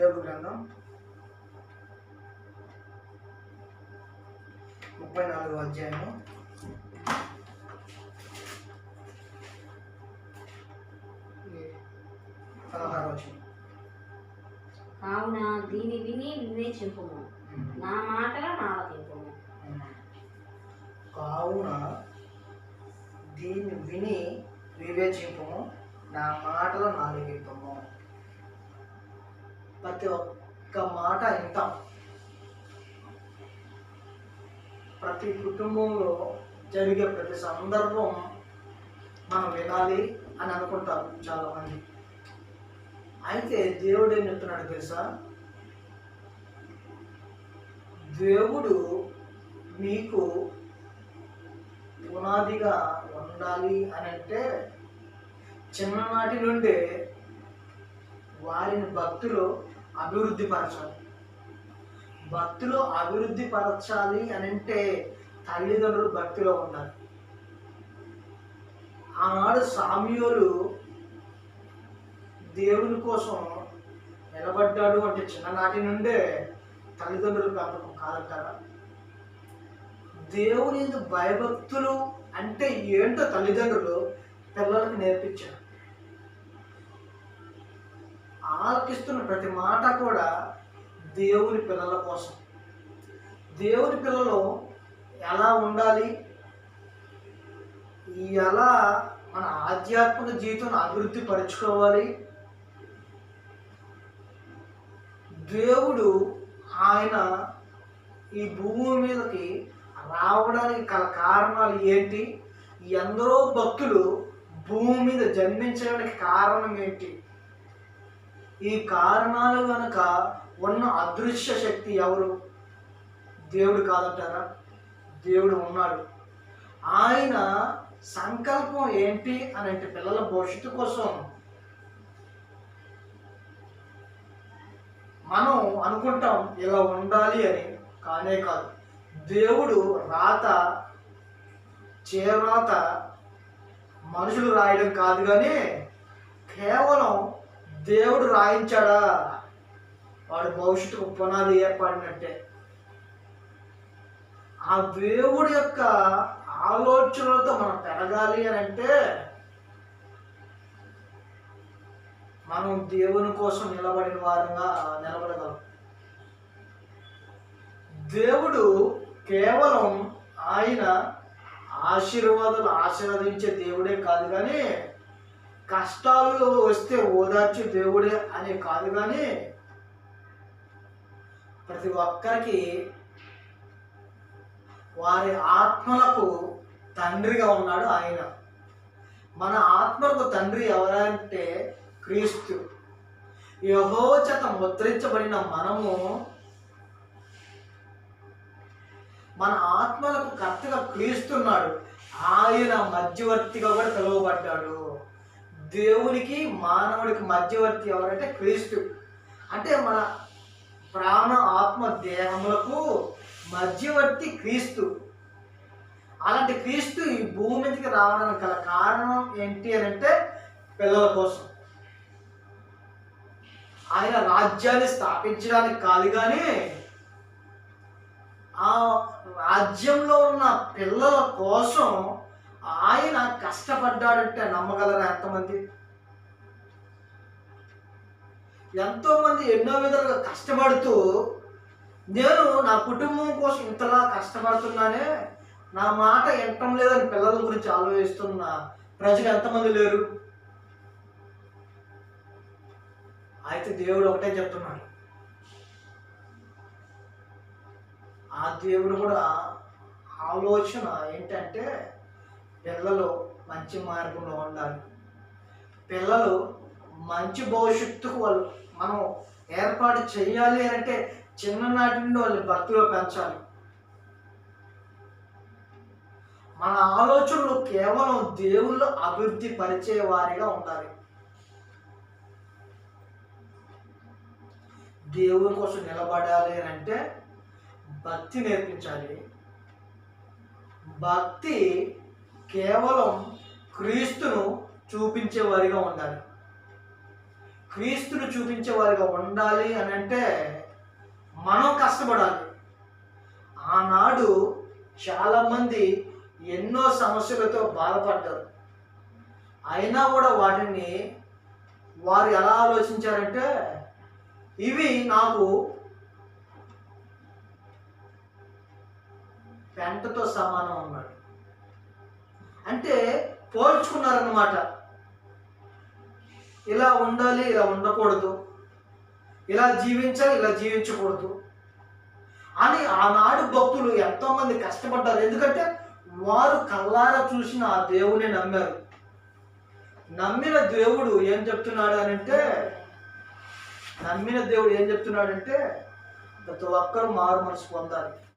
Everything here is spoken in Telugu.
యోగు గ్రంథం ముప్పై నాలుగో అధ్యాయము. పదహారు వచనం. కావున దీని విని వివేచింపుము నా మాటల నాలకింపుము కావున దీన్ని విని వివేచింపము. నా మాటలు నాలుగింపము ప్రతి ఒక్క మాట వింటాం ప్రతి కుటుంబంలో జరిగే ప్రతి సందర్భం మనం వినాలి అని అనుకుంటారు చాలామంది. అయితే దేవుడు ఏం చెప్తున్నాడు తెలుసా? దేవుడు మీకు పునాదిగా ఉండాలి అని అంటే చిన్ననాటి నుండే వారిని భక్తులు అభివృద్ధి పరచాలి. భక్తులు అభివృద్ధి పరచాలి అని అంటే తల్లిదండ్రులు భక్తిలో ఉండాలి. ఆనాడు సామ్యులు దేవుని కోసం నిలబడ్డాడు అంటే చిన్ననాటి నుండే తల్లిదండ్రులు పెంపకం కాదంటారా? దేవుని భయభక్తులు అంటే ఏంటో తల్లిదండ్రులు పిల్లలకు నేర్పించారు. ఆలకిస్తున్న ప్రతి మాట కూడా దేవుని పిల్లల కోసం. దేవుని పిల్లలు ఎలా ఉండాలి? ఎలా మన ఆధ్యాత్మిక జీవితం అభివృద్ధి పరుచుకోవాలి? దేవుడు ఆయన ఈ భూమి మీదకి రావడానికి గల కారణాలు ఏంటి? ఎందరో భక్తులు భూమి మీద జన్మించడానికి కారణం ఏంటి? ఈ కారణాలు కనుక ఉన్న అదృశ్య శక్తి ఎవరు? దేవుడు కాదంటారా? దేవుడు ఉన్నాడు. ఆయన సంకల్పం ఏంటి అని అంటే పిల్లల భవిష్యత్తు కోసం మనం అనుకుంటాం ఇలా ఉండాలి అని కానే కాదు. దేవుడు రాత చేరాత మనుషులు రాయడం కాదు కానీ కేవలం దేవుడు రాయించాడా? వాడు భవిష్యత్తుకు పునాది ఏర్పడినట్టే. ఆ దేవుడి యొక్క ఆలోచనలతో మనం పెరగాలి అని అంటే మనం దేవుని కోసం నిలబడిన వారంగా నిలబడగలం. దేవుడు కేవలం ఆయన ఆశీర్వాదాలు ఆశీర్వదించే దేవుడే కాదు కానీ కష్టాలు వస్తే ఓదార్చు దేవుడే అనే కాదు కానీ ప్రతి ఒక్కరికి వారి ఆత్మలకు తండ్రిగా ఉన్నాడు ఆయన. మన ఆత్మలకు తండ్రి ఎవరంటే క్రీస్తు. యహోచత ముద్రించబడిన మనము మన ఆత్మలకు కర్తగా క్రీస్తున్నాడు. ఆయన మధ్యవర్తిగా కూడా పిలువబడ్డాడు. దేవునికి మానవుడికి మధ్యవర్తి ఎవరంటే క్రీస్తు. అంటే మన ప్రాణ ఆత్మ దేహములకు మధ్యవర్తి క్రీస్తు. అలాంటి క్రీస్తు ఈ భూమి మీదకి రావడానికి గల కారణం ఏంటి అని అంటే పిల్లల కోసం. ఆయన రాజ్యాన్ని స్థాపించడానికి కాదు కానీ ఆ రాజ్యంలో ఉన్న పిల్లల కోసం ఆయన కష్టపడ్డాడంటే నమ్మగలరా ఎంతమంది? ఎంతోమంది ఎన్నో విధాలుగా కష్టపడుతూ నేను నా కుటుంబం కోసం ఇంతలా కష్టపడుతున్నానే నా మాట వినటం లేదని పిల్లల గురించి ఆలోచిస్తున్న ప్రజలు ఎంతమంది లేరు? అయితే దేవుడు ఒకటే చెప్తున్నాడు. ఆ దేవుడు కూడా ఆలోచన ఏంటంటే పిల్లలు మంచి మార్గంలో ఉండాలి. పిల్లలు మంచి భవిష్యత్తుకు వాళ్ళు. మనం ఏర్పాటు చేయాలి అంటే చిన్ననాటి నుండి వాళ్ళని భక్తిలో పెంచాలి. మన ఆలోచనలు కేవలం దేవుళ్ళు అభివృద్ధి పరిచే వారిగా ఉండాలి. దేవుని కోసం నిలబడాలి అని అంటే భక్తి నేర్పించాలి. భక్తి కేవలం క్రీస్తును చూపించేవారిగా ఉండాలి. క్రీస్తును చూపించే వారిగా ఉండాలి అని అంటే మనం కష్టపడాలి. ఆనాడు చాలామంది ఎన్నో సమస్యలతో బాధపడ్డారు. అయినా కూడా వాటిని వారు ఎలా ఆలోచించారంటే ఇవి నాకు పెంటతో సమానం అన్నాడు. అంటే పోల్చుకున్నారన్నమాట. ఇలా ఉండాలి ఇలా ఉండకూడదు. ఇలా జీవించాలి ఇలా జీవించకూడదు. అని ఆనాడు భక్తులు ఎంతోమంది కష్టపడ్డారు. ఎందుకంటే వారు కల్లారా చూసిన ఆ దేవుని నమ్మారు. నమ్మిన దేవుడు ఏం చెప్తున్నాడు అని అంటే నమ్మిన దేవుడు ఏం చెప్తున్నాడంటే ప్రతి ఒక్కరు మారు మనసు పొందాలి.